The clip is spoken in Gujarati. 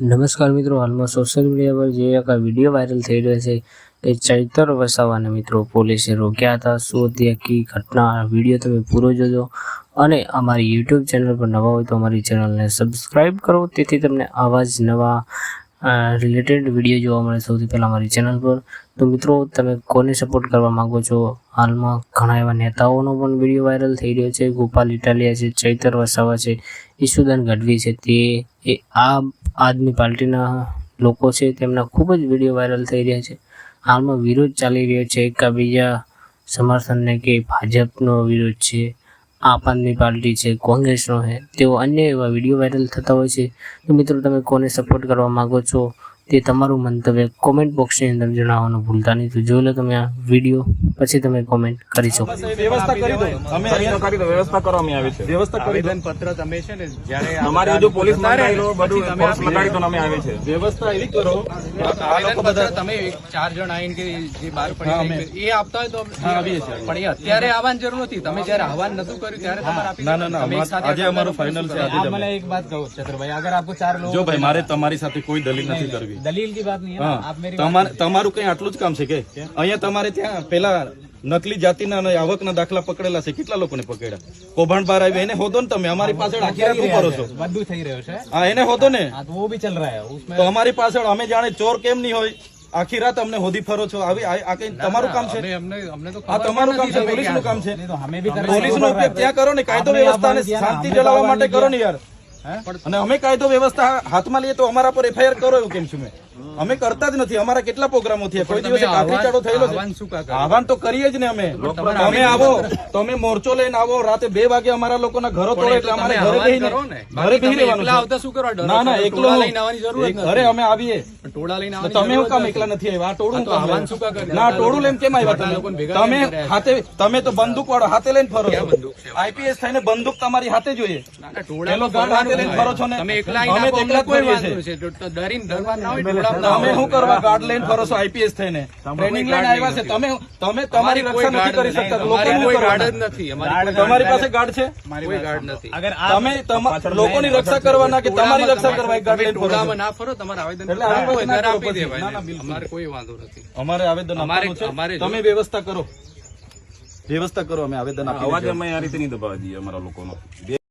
નમસ્કાર મિત્રો હાલમાં સોશિયલ મીડિયા પર જે એક વીડિયો વાયરલ થઈ રહ્યો છે એ ચૈતર વસાવાને મિત્રો પોલીસે રોક્યા હતા. શું હતી આખી ઘટના? વીડિયો તમે પૂરો જોજો. અને અમારી યુટ્યુબ ચેનલ પર નવા હોય તો અમારી ચેનલને સબસ્ક્રાઈબ કરો. તેથી તમને આવા જ નવા રિલેટેડ વીડિયો જોવા મળે સૌથી પહેલાં મારી ચેનલ પર. તો મિત્રો, તમે કોને સપોર્ટ કરવા માંગો છો? હાલમાં ઘણા એવા નેતાઓનો પણ વીડિયો વાયરલ થઈ રહ્યો છે. ગોપાલ ઇટાલિયા છે, ચૈતર વસાવા છે, ઈશુદાન ગઢવી છે. તે, એ આ આદમી પાર્ટીના લોકો છે. તેમના ખૂબ જ વીડિયો વાયરલ થઈ રહ્યા છે. હાલમાં વિરોધ ચાલી રહ્યો છે એક બીજા સમર્થનને કે ભાજપનો વિરોધ છે. આપ આદમી પાર્ટી છે, કોંગ્રેસનો છે, તેઓ અન્ય એવા વીડિયો વાયરલ થતા હોય છે. તો મિત્રો, તમે કોને સપોર્ટ કરવા માંગો છો? તે તમારું મંતવ્ય કોમેન્ટ બોક્સની અંદર જણાવવાનું ભૂલતા નહીં. તો જોઈ લો તમે આ વીડિયો પછી તમે કોમેન્ટ કરી શકો. વ્યવસ્થા કરી દો. અમે કરી દો વ્યવસ્થા કરો અમે આવી છે. વ્યવસ્થા કરી દો. પત્ર તમે છે ને જ્યારે અમારે જો પોલીસ ના રહે બધું તમે લગાડી દો અમે આવે છે. વ્યવસ્થા એવી કરો. આ લોકો બધા તમે ચાર જણ આવીને કે જે બહાર પડી એ આપતા હોય તો આવીએ છીએ. પણ એ અત્યારે આવવાની જરૂર નથી. તમે જ્યારે આવવાન નતું કર્યું ત્યારે તમારે ના ના ના આજે અમારો ફાઇનલ છે આજે મને એક વાત કહો છત્રભાઈ અગર આપકો ચાર લોકો જો ભાઈ મારે તમારી સાથે કોઈ દલીલ નથી કરવી. તમારું કઈ આટલું જ કામ છે કે? અહીંયા તમારે ત્યાં પેલા નકલી જાતિના અને આવકના દાખલા પકડેલા છે. કેટલા લોકોને પકડ્યા? કૌભાંડ બહાર આવ્યા. એને હોદો ને તમે. અમારી પાછળ બધું થઈ રહ્યું છે. હા એને હોદો ને. તો બી ચલ રહ્યા તો અમારી પાછળ અમે જાણે ચોર કેમ નહીં હોય? આખી રાત અમને હોદી ફરો છો. આવી તમારું કામ છે? આ તમારું કામ છે પોલીસનું કામ છે. પોલીસ નો ઉપયોગ ત્યાં કરો ને. કાયદો વ્યવસ્થા શાંતિ જળવવા માટે કરો ને યાર. અને અમે કાયદો વ્યવસ્થા હાથમાં લઈએ તો અમારા પર એફઆઈઆર કરો એવું કેમ છું મેં? અમે કરતા જ નથી. અમારા કેટલા પ્રોગ્રામો થયા? કોઈ દિવસે કાકરી ચાડો થયેલો છે? આહવાન તો કરીએ જ ને અમે. તમે આવો તમે મોરચો લઈને આવો. રાતે બે વાગે અમારા લોકોના ઘરો તોડે એટલે અમારે ઘરે બેહીને ઘરે બેહી રહેવાનું આવતા શું કરવા ના ના એકલો ટોળા લઈને આવવાની જરૂર જ અમે આવીએ. ટોળા લઈને આવવાની તમે હું કામ એકલા નથી. આવ્યા? ટોળું આહવાન શું કા ના ટોળું લઈને કેમ આવ્યા તમે? તમે હાથે તમે તો બંદૂક વાળો હાથે લઈને ફરો આઈપીએસ થઈને બંદૂક તમારી હાથે જોઈએ. હાથે લઈને ફરો છો ને. તમે એકલા એકલા કોઈ વાંધો છે. ડરીને ડરવા ના હોય, તમે શું કરવા ગાર્ડ લઈને ફરો છો? આઈપીએસ થઈને. ટ્રેનિંગ લઈને આવ્યા છે. તમે તમે તમારી રક્ષા નથી કરી શકતા. ગાર્ડ જ નથી. તમારી પાસે ગાર્ડ છે? કોઈ ગાર્ડ નથી. તમે લોકોની રક્ષા કરવાના કે તમારી રક્ષા કરવા એક ગાર્ડ લઈને ફરો ના ફરો તમારે આવેદન આપી દેવાય. અમારે કોઈ વાંધો નથી. અમારે આવેદન અમારે- અમારે તમે વ્યવસ્થા કરો. વ્યવસ્થા કરો અમે આવેદન અવાજ અમે આ રીતે નહીં દબાવી દઈએ અમારા લોકોનો.